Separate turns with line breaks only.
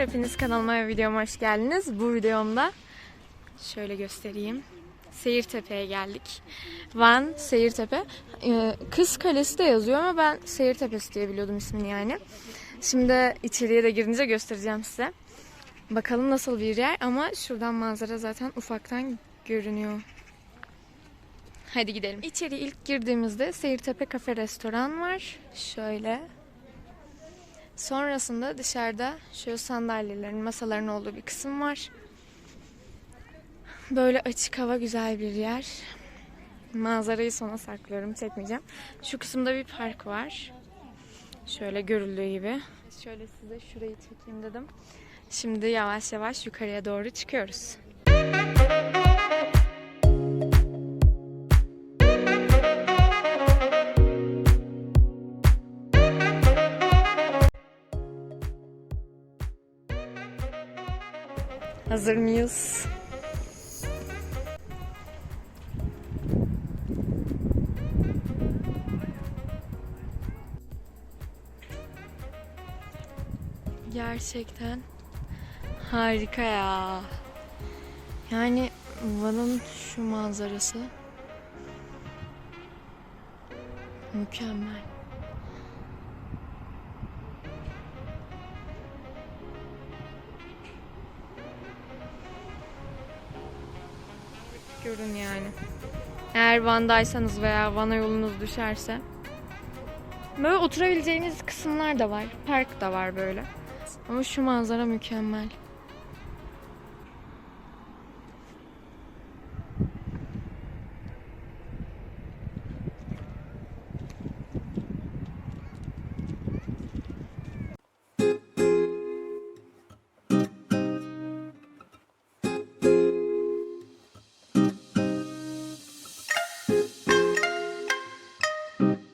Hepiniz kanalıma ve videoma hoş geldiniz. Bu videomda şöyle göstereyim. Seyirtepe'ye geldik. Van Seyirtepe. Ee, Kız Kalesi de yazıyor ama ben Seyirtepesi diye biliyordum ismini yani. Şimdi içeriye de girince göstereceğim size. Bakalım nasıl bir yer ama şuradan manzara zaten ufaktan görünüyor. Hadi gidelim. İçeri ilk girdiğimizde Seyirtepe Kafe Restoran var. Şöyle. Sonrasında dışarıda şöyle sandalyelerin, masaların olduğu bir kısım var. Böyle açık hava güzel bir yer. Manzarayı sona saklıyorum, çekmeyeceğim. Şu kısımda bir park var. Şöyle görüldüğü gibi. Şöyle size şurayı çekeyim dedim. Şimdi yavaş yavaş yukarıya doğru çıkıyoruz. Hazır mıyız? Gerçekten harika ya. Yani Van'ın şu manzarası mükemmel. Görün yani. Eğer Van'daysanız veya Van'a yolunuz düşerse böyle oturabileceğiniz kısımlar da var. Park da var böyle. Ama şu manzara mükemmel. Thank you.